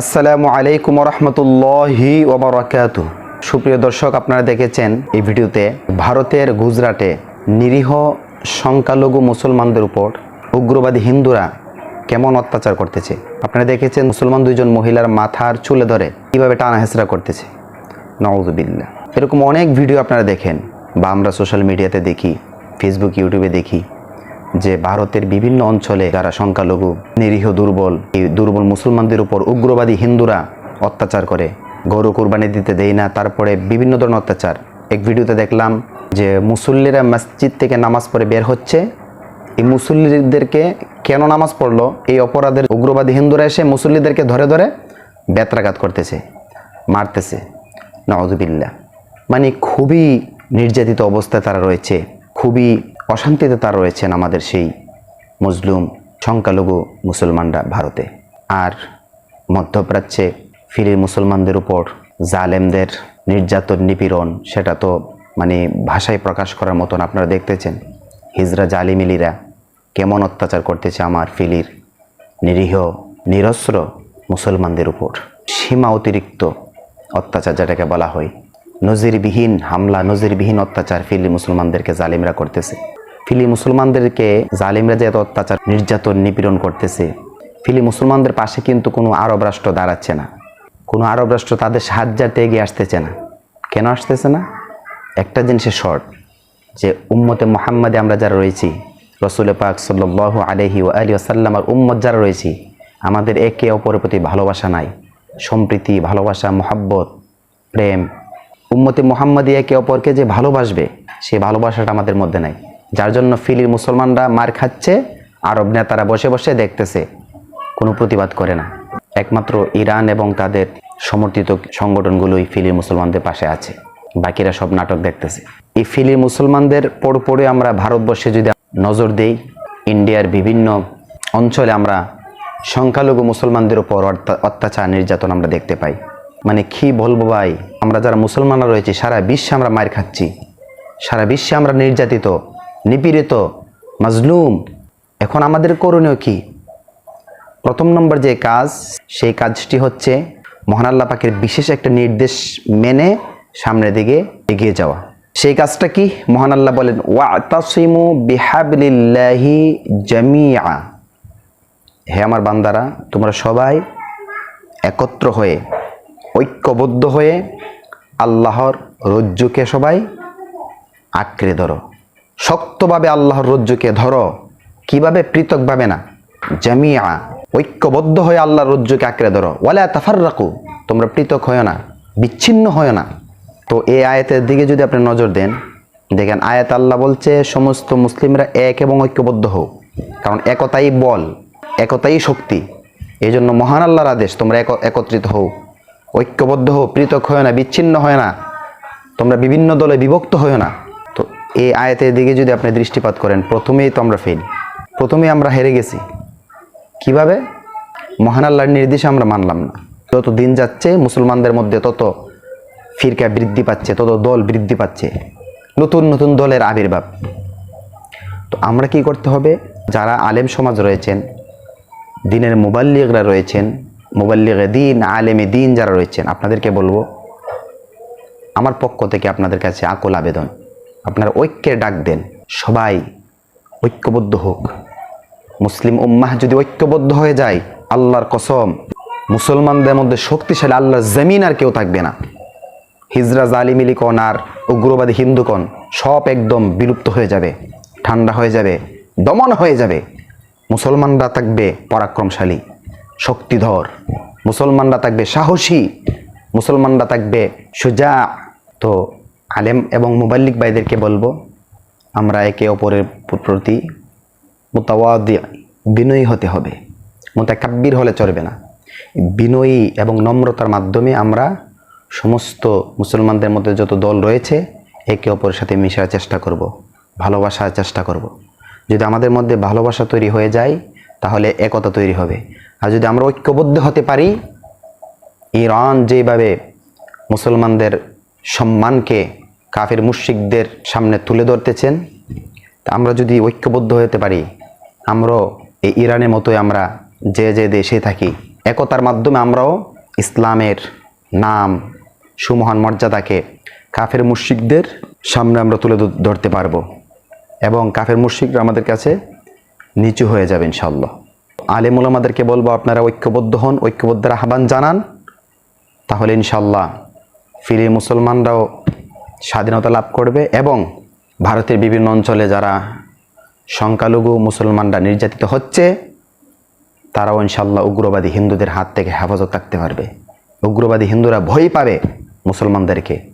আসসালামু আলাইকুম রহমতুল্লাহি ওবরাকাতু। সুপ্রিয় দর্শক, আপনারা দেখেছেন এই ভিডিওতে ভারতের গুজরাটে নিরীহ সংখ্যালঘু মুসলমানদের উপর উগ্রবাদী হিন্দুরা কেমন অত্যাচার করতেছে। আপনারা দেখেছেন মুসলমান দুইজন মহিলার মাথার চুলে ধরে কীভাবে টানা হেসরা করতেছে। নওয়াজবিল্লা এরকম অনেক ভিডিও আপনারা দেখেন বা আমরা সোশ্যাল মিডিয়াতে দেখি, ফেসবুক, ইউটিউবে দেখি। যে ভারতের বিভিন্ন অঞ্চলে যারা সংখ্যালঘু, নিরীহ, দুর্বল, এই দুর্বল মুসলমানদের উপর উগ্রবাদী হিন্দুরা অত্যাচার করে। গরু কুরবানি দিতে দেয় না, তারপরে বিভিন্ন ধরনের অত্যাচার। এক ভিডিওতে দেখলাম যে মুসল্লিরা মসজিদ থেকে নামাজ পড়ে বের হচ্ছে। এই মুসল্লিদেরকে কেন নামাজ পড়ল? এই অপরাধের উগ্রবাদী হিন্দুরা এসে মুসল্লিদেরকে ধরে ধরে বেত্রাঘাত করতেছে, মারতেছে। নওয়াজবিল্লা মানে খুবই নির্যাতিত অবস্থায় তারা রয়েছে। খুবই অশান্তিতে তারা রয়েছেন আমাদের সেই মুসলিম সংখ্যালঘু মুসলমানরা ভারতে। আর মধ্যপ্রাচ্যে ফিরির মুসলমানদের উপর জালেমদের নির্যাতন, নিপীড়ন, সেটা তো মানে ভাষায় প্রকাশ করার মতন আপনারা দেখতেছেন। হিজরা জালিমিলিরা কেমন অত্যাচার করতেছে আমার ফিলির নিরীহ, নিরস্ত্র মুসলমানদের উপর। সীমা অতিরিক্ত অত্যাচার যেটাকে বলা হয়। নজিরবিহীন হামলা, নজিরবিহীন অত্যাচার ফিলি মুসলমানদেরকে জালিমরা করতেছে। ফিলি মুসলমানদেরকে জালিমরা যে এত অত্যাচার, নির্যাতন, নিপীড়ন করতেছে, ফিলি মুসলমানদের পাশে কিন্তু কোনো আরব রাষ্ট্র দাঁড়াচ্ছে না। কোনো আরব রাষ্ট্র তাদের সাহায্যার্থে এগিয়ে আসতেছে না। কেন আসতেছে না? একটা জিনিসের শর্ট যে উম্মতে মোহাম্মদে আমরা যারা রয়েছি, রসুল পাক সাল্লাহ আলহি ও আলী আসাল্লামার উম্মত যারা রয়েছি, আমাদের একে অপরের প্রতি ভালোবাসা নাই। সম্প্রীতি, ভালোবাসা, মোহাব্বত, প্রেম, উম্মতে মোহাম্মদী একে অপরকে যে ভালোবাসবে সেই ভালোবাসাটা আমাদের মধ্যে নাই। যার জন্য ফিলির মুসলমানরা মার খাচ্ছে, আরব নেতারা বসে বসে দেখতেছে। কোনো প্রতিবাদ করে না। একমাত্র ইরান এবং তাদের সমর্থিত সংগঠনগুলোই ফিলির মুসলমানদের পাশে আছে। বাকিরা সব নাটক দেখতেছে। এই ফিলির মুসলমানদের পর পরে আমরা ভারতবর্ষে যদি নজর দেই, ইন্ডিয়ার বিভিন্ন অঞ্চলে আমরা সংখ্যালঘু মুসলমানদের উপর অত্যাচার, নির্যাতন আমরা দেখতে পাই। মানে কি বলব ভাই? আমরা যারা মুসলমানরা রয়েছে, সারা বিশ্বে আমরা মার খাচ্ছি। সারা বিশ্বে আমরা নির্যাতিত। নিপীড়িত, মাজলুম। এখন আমাদের করণীয় কি? প্রথম নম্বর যে কাজ, সেই কাজটি হচ্ছে মহান আল্লাহ পাকের বিশেষ একটা নির্দেশ মেনে সামনের দিকে এগিয়ে যাওয়া। সেই কাজটা কি? মহান আল্লাহ বলেন, ওয়াতাসিমু বিহাবলিল্লাহি জামিয়া হে আমার বান্দারা, তোমরা সবাই একত্র হয়ে, ঐক্যবদ্ধ হয়ে আল্লাহর রজ্জুকে সবাই আঁকড়ে ধরো। শক্তভাবে আল্লাহর রজ্জুকে ধরো, কীভাবে পৃথকভাবে না, জামিয়া, ঐক্যবদ্ধ হয়ে আল্লাহর রজ্জুকে আঁকড়ে ধরো। ওয়ালা তাফার রাখু তোমরা পৃথক হয় না, বিচ্ছিন্ন হয় না। তো এই আয়াতের দিকে যদি আপনি নজর দেন, দেখেন আয়াত আল্লাহ বলছে, সমস্ত মুসলিমরা এক এবং ঐক্যবদ্ধ হোক। কারণ একতাই বল, একতাই শক্তি। এই জন্য মহান আল্লাহর আদেশ, তোমরা এক একত্রিত হও। ঐক্যবদ্ধ হও, পৃথক হয় না, বিচ্ছিন্ন হয় না। তোমরা বিভিন্ন দলে বিভক্ত হয় না। এই আয়াতের দিকে যদি আপনি দৃষ্টিপাত করেন, প্রথমেই তো আমরা ফেল প্রথমেই আমরা হেরে গেছি। কীভাবে? মহান আল্লাহর নির্দেশে আমরা মানলাম না। যত দিন যাচ্ছে, মুসলমানদের মধ্যে তত ফিরকা বৃদ্ধি পাচ্ছে, তত দল বৃদ্ধি পাচ্ছে, নতুন নতুন দলের আবির্ভাব। তো আমরা কি করতে হবে? যারা আলেম সমাজ রয়েছেন, দিনের মোবাল্লিগরা রয়েছেন, মোবাল্লিগে দিন, আলেমে দিন যারা রয়েছেন, আপনাদেরকে বলব, আমার পক্ষ থেকে আপনাদের কাছে আকুল আবেদন। আপনারা ঐক্যের ডাক দেন। সবাই ঐক্যবদ্ধ হোক। মুসলিম উম্মাহ যদি ঐক্যবদ্ধ হয়ে যায়, আল্লাহর কসম, মুসলমানদের মধ্যে শক্তিশালী আল্লাহর জমিন আর কেউ থাকবে না। হিজরা জালিমিলিকন আর উগ্রবাদী হিন্দুকন সব একদম বিলুপ্ত হয়ে যাবে, ঠান্ডা হয়ে যাবে, দমন হয়ে যাবে। মুসলমানরা থাকবে পরাক্রমশালী, শক্তিধর। মুসলমানরা থাকবে সাহসী, মুসলমানরা থাকবে সুজা। তো আলেম এবং মুবাল্লিক ভাইদেরকে বলব, আমরা একে অপরের প্রতি মোতাওয়াদি, বিনয়ী হতে হবে। মোতাকাব্বির হলে চলবে না। বিনয়ী এবং নম্রতার মাধ্যমে আমরা সমস্ত মুসলমানদের মধ্যে যত দল রয়েছে, একে অপরের সাথে মিশার চেষ্টা করব, ভালোবাসার চেষ্টা করব। যদি আমাদের মধ্যে ভালোবাসা তৈরি হয়ে যায়, তাহলে একতা তৈরি হবে। আর যদি আমরা ঐক্যবদ্ধ হতে পারি, ইরান যেভাবে মুসলমানদের সম্মানকে কাফের মুশিকদের সামনে তুলে ধরতেছেন। তা আমরা যদি ঐক্যবদ্ধ হতে পারি, আমরাও এই ইরানের মতোই আমরা যে যে দেশে থাকি। একতার মাধ্যমে আমরাও ইসলামের নাম, সুমহান মর্যাদাকে কাফের মুশিকদের সামনে আমরা তুলে ধরতে পারব এবং কাফের মুশিকরা আমাদের কাছে নিচু হয়ে যাবে ইনশাল্লাহ আলেমুল আমাদেরকে বলব, আপনারা ঐক্যবদ্ধ হন, ঐক্যবদ্ধের আহ্বান জানান, তাহলে ইনশাল্লাহ ফিরে মুসলমানরাও স্বাধীনতা লাভ করবে এবং ভারতের বিভিন্ন অঞ্চলে যারা সংখ্যালঘু মুসলমানরা নির্যাতিত হচ্ছে, তারাও ইনশাল্লাহ উগ্রবাদী হিন্দুদের হাত থেকে হেফাজত থাকতে পারবে। উগ্রবাদী হিন্দুরা ভয় পাবে মুসলমানদেরকে।